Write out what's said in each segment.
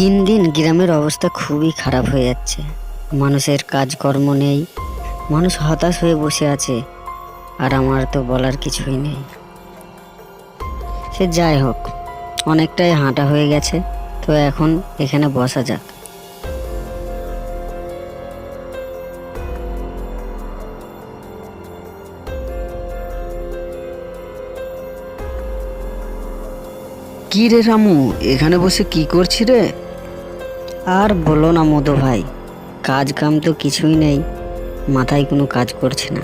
তিন দিন গ্রামের অবস্থা খুবই খারাপ হয়ে যাচ্ছে। মানুষের কাজকর্ম নেই। মানুষ হতাশ হয়ে বসে আছে। আর আমার তো বলার কিছুই নেই। সে যাই হোক, অনেকটাই হাঁটা হয়ে গেছে। তো এখন এখানে বসা যাক। কি রে রামু, এখানে বসে কি করছি রে? আর বলো না মধু ভাই কাজ কাম তো কিছুই নেই, মাথায় কোনো কাজ করছে না।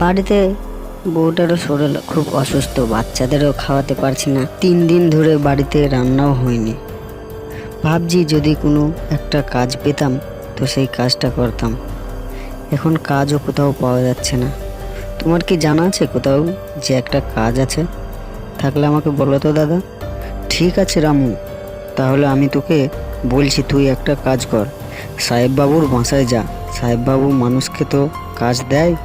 বাড়িতে বউটারও শরীর খুব অসুস্থ, বাচ্চাদেরও খাওয়াতে পারছি না। তিন দিন ধরে বাড়িতে রান্নাও হয়নি। ভাবছি যদি কোনো একটা কাজ পেতাম, তো সেই কাজটা করতাম। এখন কাজও কোথাও পাওয়া যাচ্ছে না। তোমার কি জানা আছে কোথাও যে একটা কাজ আছে? থাকলে আমাকে বলো তো দাদা। ঠিক আছে রামু, তাহলে আমি তোকে বলছি, তুই একটা কাজ কর। সাহেব বাবুর বাসায় যা। সাহেব বাবু মানুষকে তো কাজ দেয়।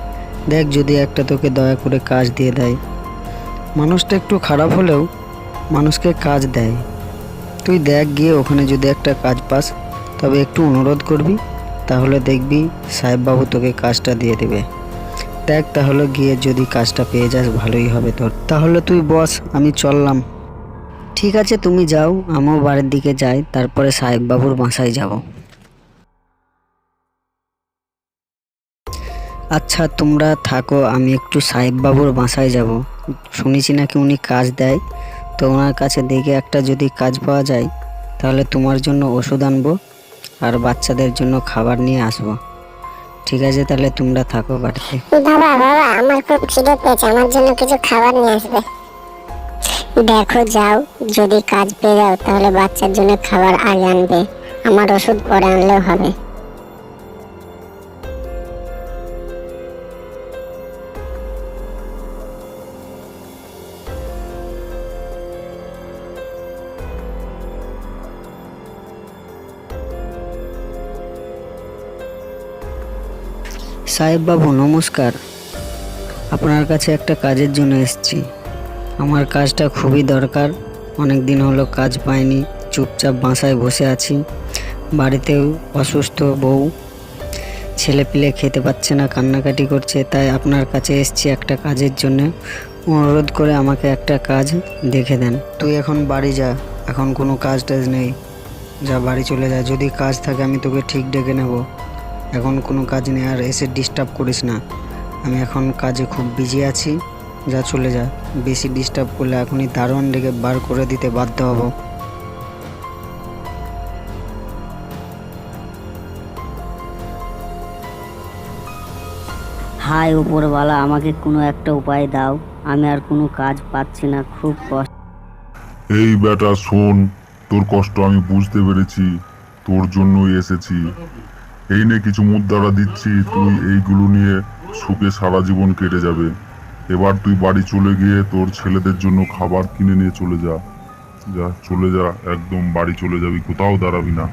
দেখ যদি একটা তোকে দয়া করে কাজ দিয়ে দেয়। মানুষটা একটু খারাপ হলেও মানুষকে কাজ দেয়। তুই দেখ গিয়ে ওখানে যদি একটা কাজ পাস, তবে একটু অনুরোধ করবি, তাহলে দেখবি সাহেববাবু তোকে কাজটা দিয়ে দেবে। দেখ তাহলে গিয়ে যদি কাজটা পেয়ে যাস, ভালোই হবে তোর। তাহলে তুই বস, আমি চললাম। ঠিক আছে, তুমি যাও, আমিও বাড়ির দিকে যাই, তারপরে সাহেববাবুর বাসায় যাব। আচ্ছা তোমরা থাকো, আমি একটু সাহেববাবুর বাসায় যাব। শুনেছি নাকি উনি কাজ দেয়? তো ওনার কাছে দেখে একটা যদি কাজ পাওয়া যায়, তাহলে তোমার জন্য ওষুধ আনব, আর বাচ্চাদের জন্য খাবার নিয়ে আসব। ঠিক আছে, তাহলে তোমরা থাকো বাড়িতে। বাবা বাবা আমার খুব খিদে পেয়েছে, আমার জন্য কিছু খাবার নিয়ে আসবে। দেখো, যাও। যদি কাজ পেয়ে যাও, তাহলে বাচ্চার জন্য খাবার আগে আনবে। আমার ওষুধ পরে আনলেও হবে। সাহেব বাবু, নমস্কার। আপনার কাছে একটা কাজের জন্য এসেছি। আমার কাজটা খুবই দরকার। অনেক দিন হলো কাজ পাইনি, চুপচাপ বাসায় বসে আছি। বাড়িতেও অসুস্থ বউ। ছেলে পিলে খেতে পাচ্ছে না, কান্নাকাটি করছে, তাই আপনার কাছে এসেছি একটা কাজের জন্য। অনুরোধ করে আমাকে একটা কাজ দেখে দেন। তুই এখন বাড়ি যা, এখন কোনো কাজ টাজ নেই। যা বাড়ি চলে যা, যদি কাজ থাকে আমি তোকে ঠিক ডেকে নেব। এখন কোনো কাজ নেই, আর এসে ডিস্টার্ব করিস না। আমি এখন কাজে খুব বিজি আছি। যা চলে যা। বেশি ডিস্টার্ব করলে এখনই দারোয়ান ডেকে বার করে দিতে বাধ্য হব। হাই উপরওয়ালা আমাকে কোনো একটা উপায় দাও। আমি আর কোনো কাজ পাচ্ছি না খুব কষ্ট। এই বেটা শোন তোর কষ্ট আমি বুঝতে পেরেছি তোর জন্যই এসেছি। এই নে কিছু মুদ্রাটা দিচ্ছি তুই এইগুলো নিয়ে সুখে সারা জীবন কেটে যাবে। এবার তুই বাড়ি চলে গিয়ে তোর ছেলেদের জন্য খাবার কিনে নিয়ে চলে যা। যা, চলে যা, একদম বাড়ি চলে যাবি, কোথাও দাঁড়াবি না।